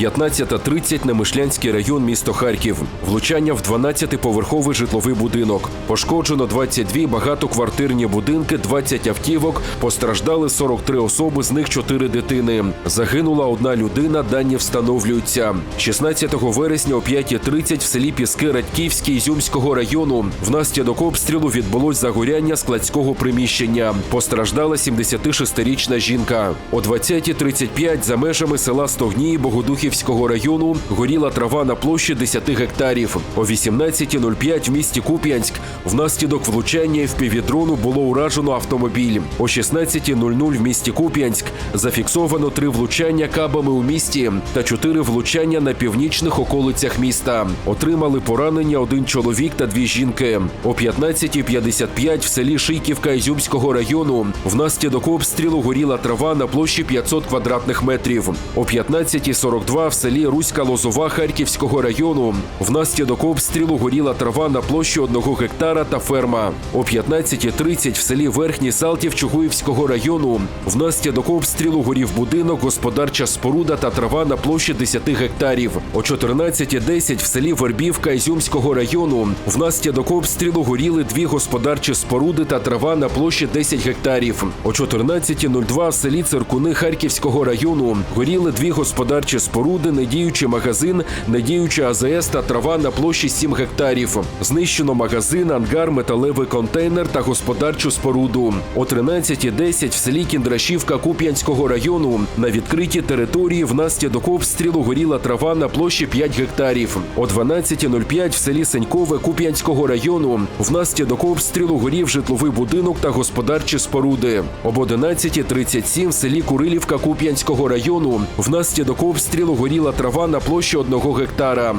15.30 Немишлянський район, місто Харків. Влучання в 12-поверховий житловий будинок. Пошкоджено 22 багатоквартирні будинки, 20 автівок. Постраждали 43 особи, з них 4 дитини. Загинула одна людина. Дані встановлюються. 16 вересня о 5.30 в селі Піски Радьківській Ізюмського району внаслідок обстрілу відбулось загоряння складського приміщення. Постраждала 76-річна жінка. О 20.35 за межами села Стогнії Богодухівського району горіла трава на площі 10 гектарів. О 18.05 в місті Куп'янськ внаслідок влучання впівдрону було уражено автомобіль. О 16.00 в місті Куп'янськ зафіксовано три влучання кабами у місті та чотири влучання на північних околицях міста. Отримали поранення один чоловік та дві жінки. О 15.55 в селі Шийківка Ізюмського району внаслідок обстрілу горіла трава на площі 500 квадратних метрів. О 15.42 в селі Руська Лозова Харківського району внаслідок обстрілу горіла трава на площі одного гектара та ферма. О 15.30 в селі Верхній Салтів Чугуївського району внаслідок обстрілу горів будинок, господарча споруда та трава на площі 10 гектарів. О 14.10 в селі Вербівка Ізюмського району внаслідок обстрілу горіли дві господарчі споруди та трава на площі 10 гектарів. О 14.02 в селі Циркуни Харківського району горіли дві господарчі споруди, недіючий магазин, недіючий АЗС та трава на площі 7 гектарів. Знищено магазин, ангар, металевий контейнер та господарчу споруду. О 13.10 в селі Кіндрашівка Куп'янського району на відкритій території внаслідок обстрілу горіла трава на площі 5 гектарів. О 12.05 в селі Сенькове Куп'янського району внаслідок обстрілу горів житловий будинок та господарчі споруди. Об 11.37 в селі Курилівка Куп'янського району внаслідок обстрілу горіла трава на площі одного гектара.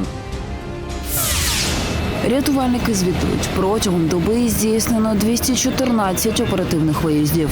Рятувальники звітують протягом доби здійснено 214 оперативних виїздів.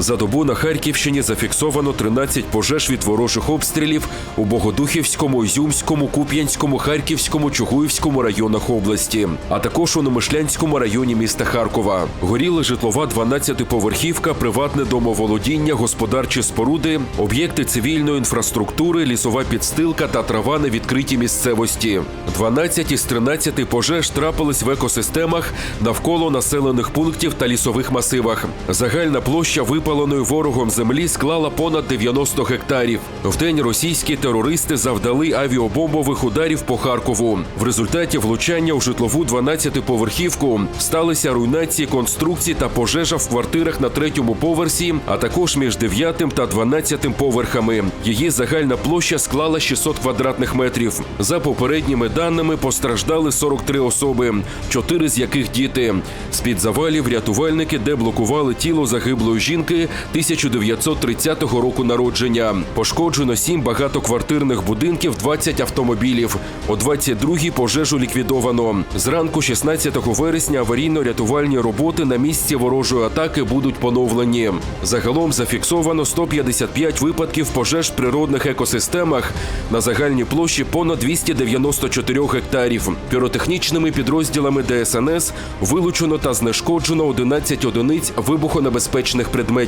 За добу на Харківщині зафіксовано 13 пожеж від ворожих обстрілів у Богодухівському, Ізюмському, Куп'янському, Харківському, Чугуївському районах області, а також у Немишлянському районі міста Харкова. Горіла житлова 12-поверхівка, приватне домоволодіння, господарчі споруди, об'єкти цивільної інфраструктури, лісова підстилка та трава на відкритій місцевості. 12 із 13 пожеж трапились в екосистемах навколо населених пунктів та лісових масивах. Загальна площа випаленої ворогом землі склала понад 90 гектарів. Вдень російські терористи завдали авіабомбових ударів по Харкову. В результаті влучання у житлову 12-поверхівку сталися руйнації конструкцій та пожежа в квартирах на третьому поверсі, а також між 9 та 12 поверхами. Її загальна площа склала 600 квадратних метрів. За попередніми даними постраждали 43 особи, чотири з яких діти. З-під завалів рятувальники деблокували тіло загиблої жінки 1930 року народження. Пошкоджено сім багатоквартирних будинків, 20 автомобілів. О 22-й пожежу ліквідовано. Зранку 16 вересня аварійно-рятувальні роботи на місці ворожої атаки будуть поновлені. Загалом зафіксовано 155 випадків пожеж в природних екосистемах на загальній площі понад 294 гектарів. Піротехнічними підрозділами ДСНС вилучено та знешкоджено 11 одиниць вибухонебезпечних предметів.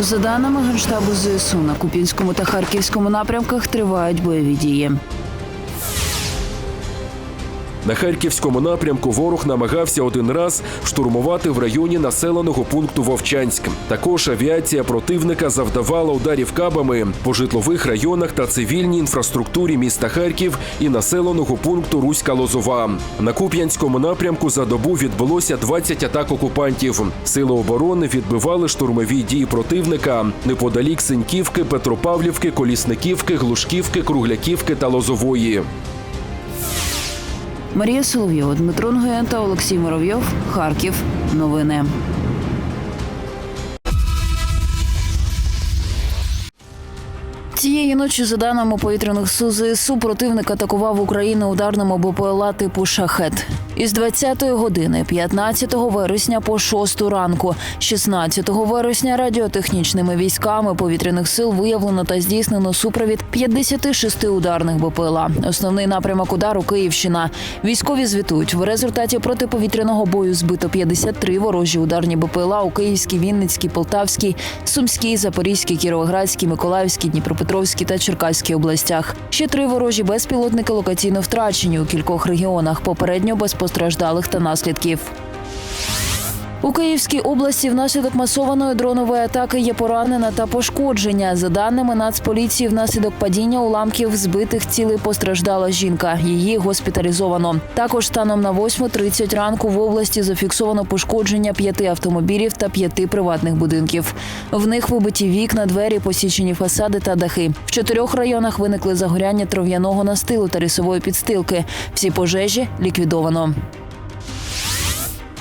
За даними Генштабу ЗСУ, на Куп'янському та Харківському напрямках тривають бойові дії. На харківському напрямку ворог намагався один раз штурмувати в районі населеного пункту Вовчанськ. Також авіація противника завдавала ударів кабами по житлових районах та цивільній інфраструктурі міста Харків і населеного пункту Руська Лозова. На Куп'янському напрямку за добу відбулося 20 атак окупантів. Сили оборони відбивали штурмові дії противника неподалік Синьківки, Петропавлівки, Колісниківки, Глушківки, Кругляківки та Лозової. Марія Соловйова, Дмитро Нгоєнта, Олексій Муравйов. Харків. Новини. Цієї ночі, за даними повітряних сил ЗСУ, противник атакував Україну ударними БПЛА типу шахет. Із 20-ї години 15 вересня по 6 ранку, 16 вересня радіотехнічними військами повітряних сил виявлено та здійснено супровід 56 ударних БПЛА. Основний напрямок удару Київщина. Військові звітують в результаті протиповітряного бою збито 53 ворожі ударні БПЛА у Київській, Вінницькій, Полтавській, Сумській, Запорізькій, Кіровоградській, Миколаївській, Дніпропетровській та Черкаській областях. Ще три ворожі безпілотники локаційно втрачені у кількох регіонах. Попередньо без постраждалих та наслідків. У Київській області внаслідок масованої дронової атаки є поранена та пошкодження. За даними Нацполіції, внаслідок падіння уламків збитих цілей постраждала жінка. Її госпіталізовано. Також станом на 8.30 ранку в області зафіксовано пошкодження п'яти автомобілів та п'яти приватних будинків. В них вибиті вікна, двері, посічені фасади та дахи. В чотирьох районах виникли загоряння трав'яного настилу та лісової підстилки. Всі пожежі ліквідовано.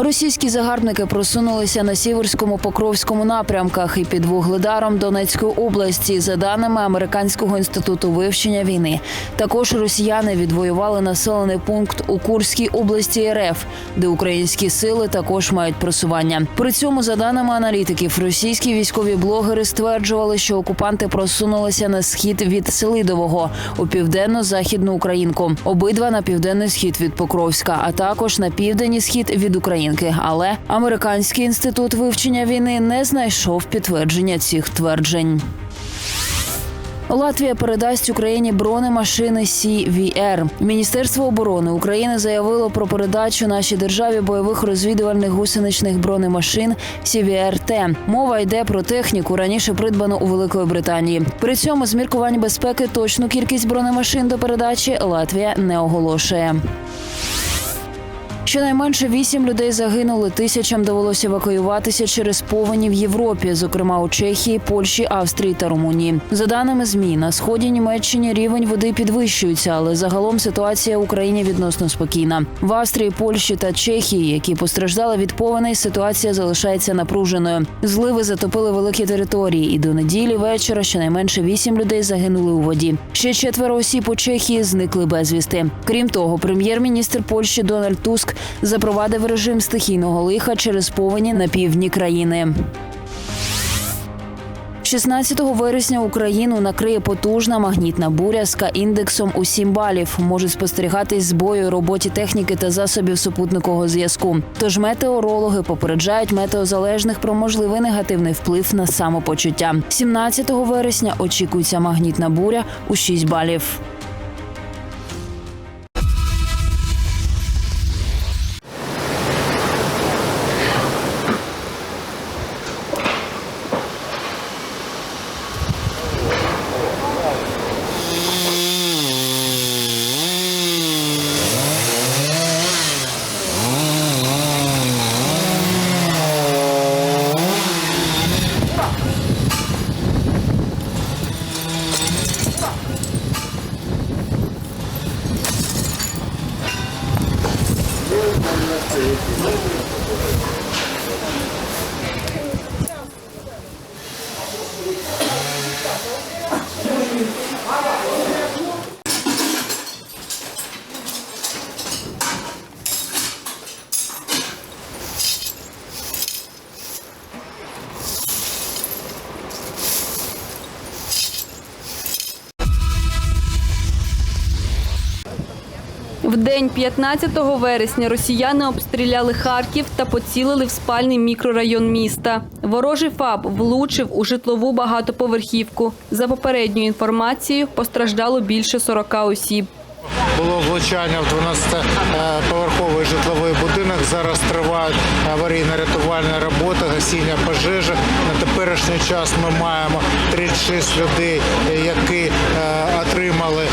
Російські загарбники просунулися на сіверському покровському напрямках і під вугледаром Донецької області. За даними американського інституту вивчення війни, також росіяни відвоювали населений пункт у Курській області РФ, де українські сили також мають просування. При цьому, за даними аналітиків, російські військові блогери стверджували, що окупанти просунулися на схід від Селидового у південно-західну Українку, обидва на південний схід від Покровська, а також на південний схід від Українки. Але американський інститут вивчення війни не знайшов підтвердження цих тверджень. Латвія передасть Україні бронемашини CVR. Міністерство оборони України заявило про передачу нашій державі бойових розвідувальних гусеничних бронемашин CVR-T. Мова йде про техніку, раніше придбану у Великої Британії. При цьому з міркувань безпеки точну кількість бронемашин до передачі Латвія не оголошує. Щонайменше вісім людей загинули, тисячам довелося евакуюватися через повені в Європі, зокрема у Чехії, Польщі, Австрії та Румунії. За даними ЗМІ, на сході Німеччини рівень води підвищується, але загалом ситуація в Україні відносно спокійна. В Австрії, Польщі та Чехії, які постраждали від повеней, ситуація залишається напруженою. Зливи затопили великі території, і до неділі вечора щонайменше вісім людей загинули у воді. Ще четверо осіб у Чехії зникли безвісти. Крім того, прем'єр-міністр Польщі Дональд Туск запровадив режим стихійного лиха через повені на півдні країни. 16 вересня Україну накриє потужна магнітна буря з К-індексом у 7 балів. Можуть спостерігатись збої роботі техніки та засобів супутникового зв'язку. Тож метеорологи попереджають метеозалежних про можливий негативний вплив на самопочуття. 17 вересня очікується магнітна буря у 6 балів. В день 15 вересня росіяни обстріляли Харків та поцілили в спальний мікрорайон міста. Ворожий ФАБ влучив у житлову багатоповерхівку. За попередньою інформацією, постраждало більше 40 осіб. Було влучання в 12-поверховий житловий будинок. Зараз тривають аварійно-рятувальні роботи, гасіння пожежі. На теперішній час ми маємо 36 людей, які е, отримали е,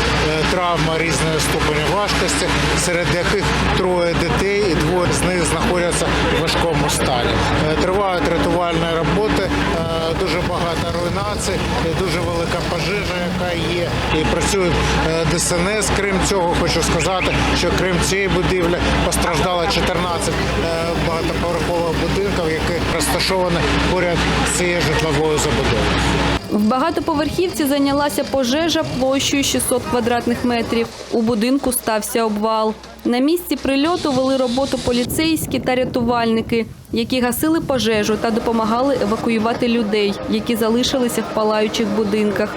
травми різної ступені важкості, серед яких троє дітей і двоє з них знаходяться в важкому стані. Е, Тривають рятувальні роботи. Е, дуже багато руйнацій, дуже велика пожежа, яка є. І працюють е, ДСНС. Крім цього, хочу сказати, що крім цієї будівлі постраждало 14 е, багатоповерхових будинків, які розташовані поряд з цією житловою забудовою. В багатоповерхівці зайнялася пожежа площею 600 квадратних метрів. У будинку стався обвал. На місці прильоту вели роботу поліцейські та рятувальники, які гасили пожежу та допомагали евакуювати людей, які залишилися в палаючих будинках.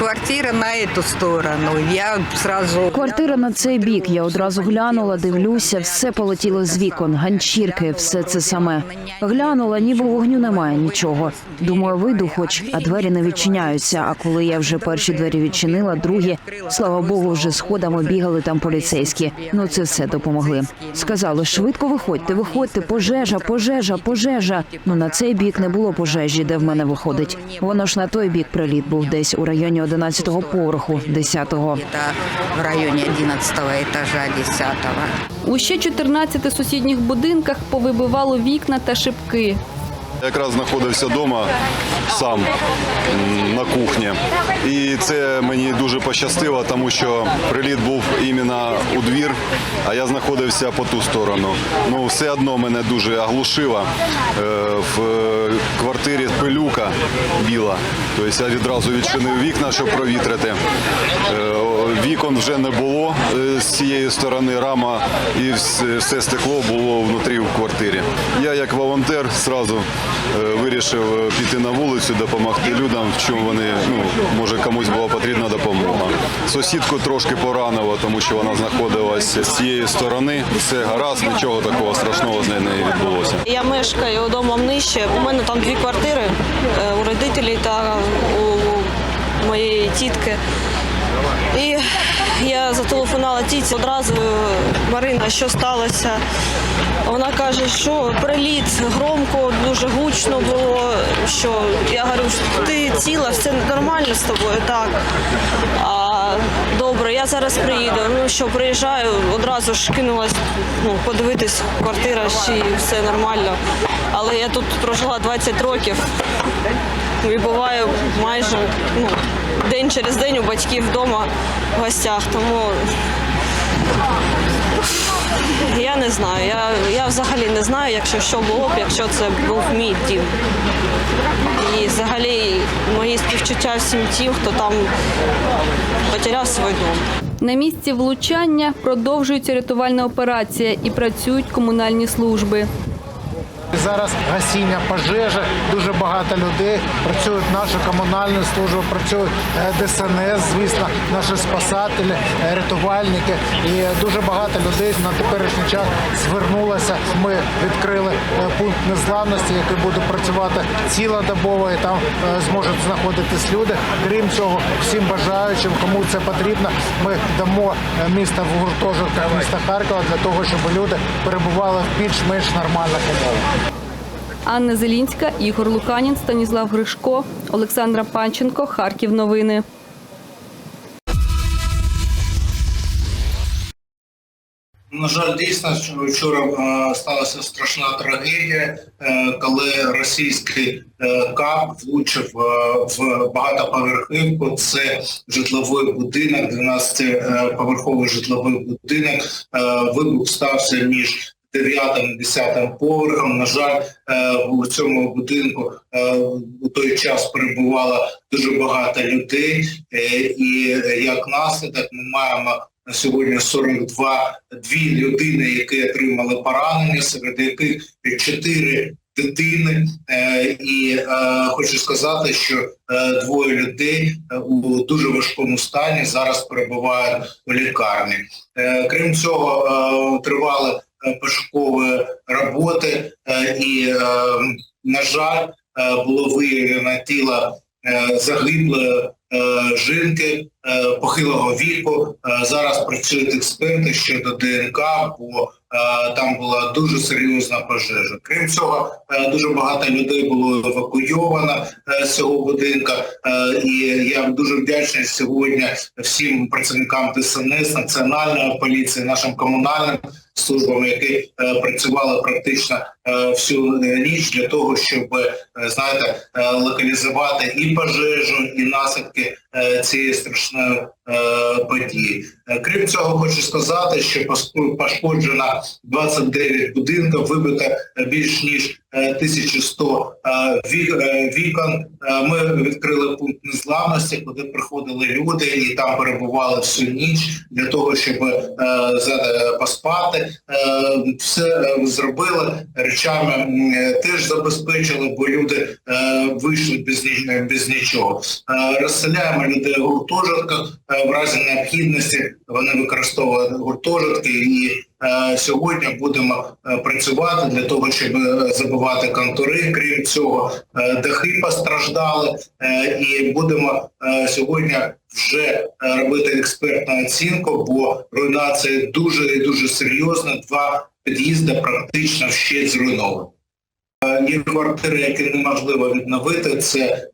Квартира на эту сторону. Я сразу Квартира на цей бік. Я одразу глянула, дивлюся, все полетіло з вікон, ганчірки, все це саме. Глянула, ніби вогню немає нічого. Думаю, вийду, хоч а двері не відчиняються. А коли я вже перші двері відчинила, другі, слава Богу, вже сходами бігали там поліцейські. Ну це все допомогли. Сказали, швидко виходьте, виходьте, пожежа, пожежа, пожежа. Ну на цей бік не було пожежі, де в мене виходить. Воно ж на той бік приліт був десь у районі 11-го поверху, 10-го. в районі 11 этажа, 10 У ще 14 сусідніх будинках повибивало вікна та шибки. Якраз знаходився вдома сам на кухні. І це мені дуже пощастило, тому що приліт був іменно у двір, а я знаходився по ту сторону. Ну, все одно мене дуже оглушило. Е, В е, квартирі пилюка біла. Тобто я відразу відчинив вікна, щоб провітрити. Вікон вже не було е, з цієї сторони, рама і все стекло було внутрі в квартирі. Я як волонтер зразу е, вирішив е, піти на вулицю, допомогти людям, в чому вони, ну, може комусь була потрібна допомога. Сусідку трошки поранило, тому що вона знаходилася з цієї сторони. Все гаразд, нічого такого страшного з нею не відбулося. Я мешкаю домом нижче. У мене там дві квартири у родителей та у моєї тітки. І я зателефонувала тітці одразу, Марина, що сталося? Вона каже, що приліт громко, дуже гучно було. Що я говорю, ти ціла, все нормально з тобою, так. А, добре, я зараз приїду. Ну що, приїжджаю, одразу ж кинулась ну, подивитись, квартира, чи все нормально. Але я тут прожила 20 років і буваю майже ну, день через день у батьків вдома в гостях. Тому я не знаю. Я, я взагалі не знаю, якщо що було б, якщо це був мій дім. І взагалі мої співчуття всім тим, хто там потеряв свій дом. На місці влучання продовжується рятувальна операція і працюють комунальні служби. Зараз гасіння пожежі, дуже багато людей. Працюють наші комунальні служби, працюють е, ДСНС, звісно, наші спасателі, е, рятувальники. І дуже багато людей на теперішній час звернулося. Ми відкрили е, пункт незламності, який буде працювати цілодобово, і там зможуть знаходитись люди. Крім цього, всім бажаючим, кому це потрібно, ми дамо місто в гуртожитках міста Харкова для того, щоб люди перебували в більш-менш нормальних умовах. Анна Зелінська, Ігор Луканін, Станіслав Гришко, Олександра Панченко, Харків. Новини. На жаль, дійсно, що вчора е, сталася страшна трагедія, е, коли російський е, КАП влучив в багатоповерхівку. Це житловий будинок, 12-поверховий житловий будинок. Вибух стався між 9 і 10 поверхом. На жаль, е, у цьому будинку е, у той час перебувало дуже багато людей, е, і е, як наслідок ми маємо на сьогодні 42 дві людини, які отримали поранення, серед яких чотири дитини. Е, І е, хочу сказати, що е, двоє людей е, у дуже важкому стані зараз перебувають у лікарні. Е, Крім цього, е, тривали е, пошукові роботи, е, і, е, на жаль, було виявлено тіло загиблої жінки похилого віку. Зараз працюють експерти щодо ДНК, е, там була дуже серйозна пожежа. Крім цього, е, дуже багато людей було евакуйовано е, з цього будинка. Е, І я дуже вдячний сьогодні всім працівникам ДСНС, національної поліції, нашим комунальним службам, які е, працювали практично е, всю е, ніч для того, щоб е, знаєте, е, локалізувати і пожежу, і наслідки е, цієї страшної е, події. Е, Крім цього, хочу сказати, що пошкоджено 29 будинків, вибито більш ніж е, 1100 е, вік- вікон. Ми відкрили пункт незламності, куди приходили люди і там перебували всю ніч для того, щоб поспати. Все зробили речами теж забезпечили, бо люди вийшли без, нічого. Розселяємо людей в гуртожитках в разі необхідності. Вони використовують гуртожитки і е, сьогодні будемо е, працювати для того, щоб е, забивати контури. Крім цього, е, дахи постраждали, е, і будемо е, сьогодні вже е, робити експертну оцінку, бо руйнація дуже і дуже серйозна. Два під'їзди практично ще зруйновані. Е, Є квартири, які неможливо відновити. Це е,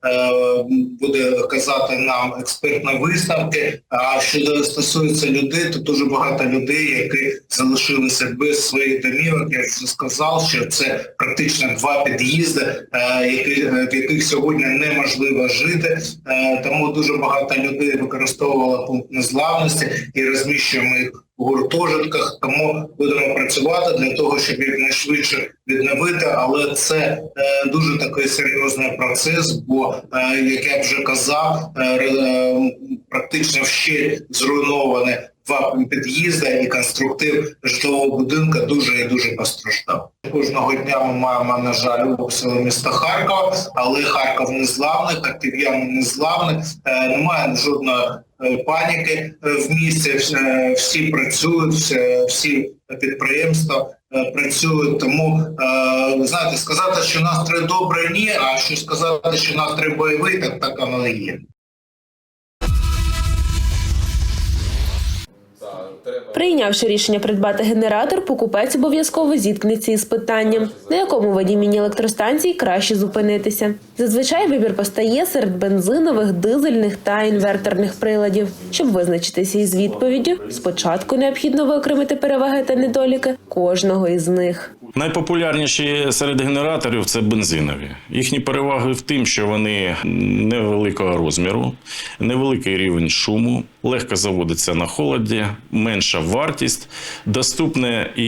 буде казати нам експертні висновки. А що стосується людей, то дуже багато людей, які залишилися без своїх домівок. Я вже сказав, що це практично два під'їзди, е, які, в яких сьогодні неможливо жити. Е, тому дуже багато людей використовувало пункт незламності і розміщуємо їх гуртожитках, тому будемо працювати для того, щоб якнайшвидше відновити, але це е, дуже такий серйозний процес, бо е, як я вже казав, е, е, практично ще зруйноване два під'їзди і конструктив житлового будинку дуже і дуже постраждав. Кожного дня ми маємо, на жаль, обстріли міста Харкова, але Харків не зламний, харків'яни не зламні, Е, немає жодної е, паніки е, в місті, Всі- всі працюють, всі, підприємства е, працюють. Тому е, знаєте, сказати, що настрій добре, ні, а що сказати, що настрій бойовий, так так воно і є. Прийнявши рішення придбати генератор, покупець обов'язково зіткнеться із питанням, на якому виді міні-електростанцій краще зупинитися. Зазвичай вибір постає серед бензинових, дизельних та інверторних приладів. Щоб визначитися із відповіддю, спочатку необхідно виокремити переваги та недоліки кожного із них. Найпопулярніші серед генераторів це бензинові. Їхні переваги в тим, що вони невеликого розміру, невеликий рівень шуму, легко заводиться на холоді, менша вартість, доступне і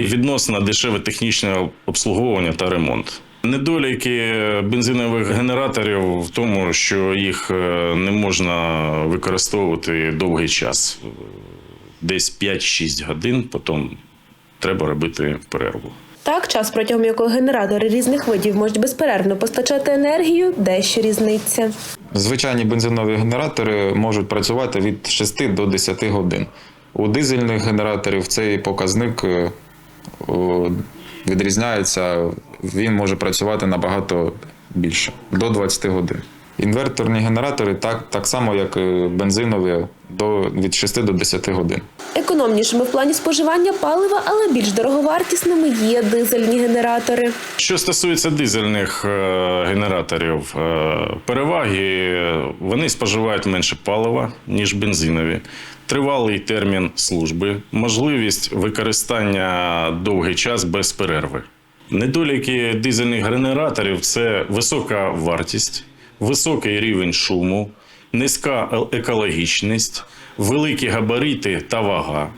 відносно дешеве технічне обслуговування та ремонт. Недоліки бензинових генераторів в тому, що їх е, не можна використовувати довгий час, десь 5-6 годин, потім треба робити перерву. Так, час, протягом якого генератори різних видів можуть безперервно постачати енергію, дещо різниця. Звичайні бензинові генератори можуть працювати від 6 до 10 годин. У дизельних генераторів цей показник е, відрізняється, він може працювати набагато більше до 20 годин. Інверторні генератори так, так само, як бензинові, до, від 6 до 10 годин. Економнішими в плані споживання палива, але більш дороговартісними є дизельні генератори. Що стосується дизельних е, генераторів, е, переваги е, вони споживають менше палива, ніж бензинові. Тривалий термін служби, можливість використання довгий час без перерви. Недоліки дизельних генераторів це висока вартість, високий рівень шуму, низька е- екологічність, великі габарити та вага,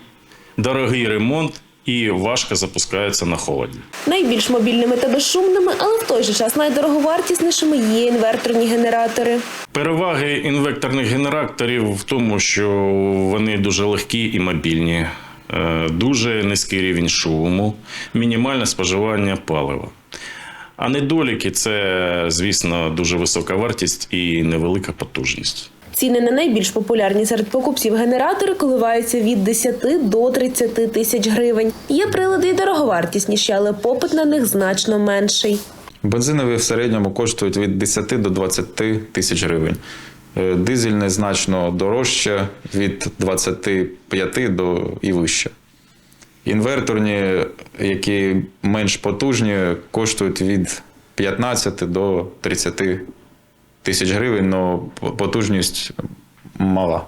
дорогий ремонт і важко запускаються на холоді. Найбільш мобільними та безшумними, але в той же час найдороговартіснішими є інверторні генератори. Переваги інвекторних генераторів в тому, що вони дуже легкі і мобільні, е, дуже низький рівень шуму, мінімальне споживання палива. А недоліки це, звісно, дуже висока вартість і невелика потужність. Ціни на найбільш популярні серед покупців генератори коливаються від 10 до 30 тисяч гривень. Є прилади й дороговартісніші, але попит на них значно менший. Бензинові в середньому коштують від 10 до 20 тисяч гривень. Е, Дизельне значно дорожче від 25 до і вище. Інверторні, які менш потужні, коштують від 15 до 30 тисяч гривень, але потужність мала.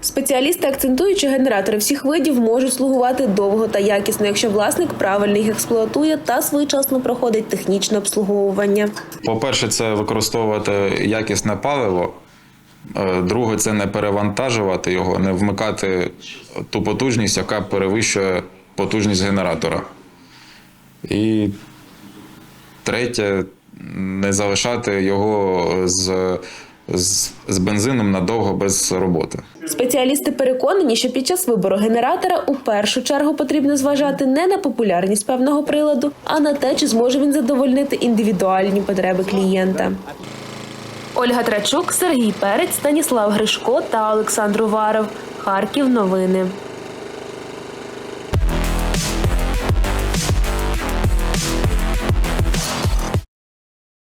Спеціалісти акцентують, що генератори всіх видів можуть слугувати довго та якісно, якщо власник правильно їх експлуатує та своєчасно проходить технічне обслуговування. По-перше, це використовувати якісне паливо. Е, Друге, це не перевантажувати його, не вмикати ту потужність, яка перевищує потужність генератора. І третє, не залишати його з, з, з бензином надовго без роботи. Спеціалісти переконані, що під час вибору генератора у першу чергу потрібно зважати не на популярність певного приладу, а на те, чи зможе він задовольнити індивідуальні потреби клієнта. Ольга Трачук, Сергій Перець, Станіслав Гришко та Олександр Уваров. Харків. Новини.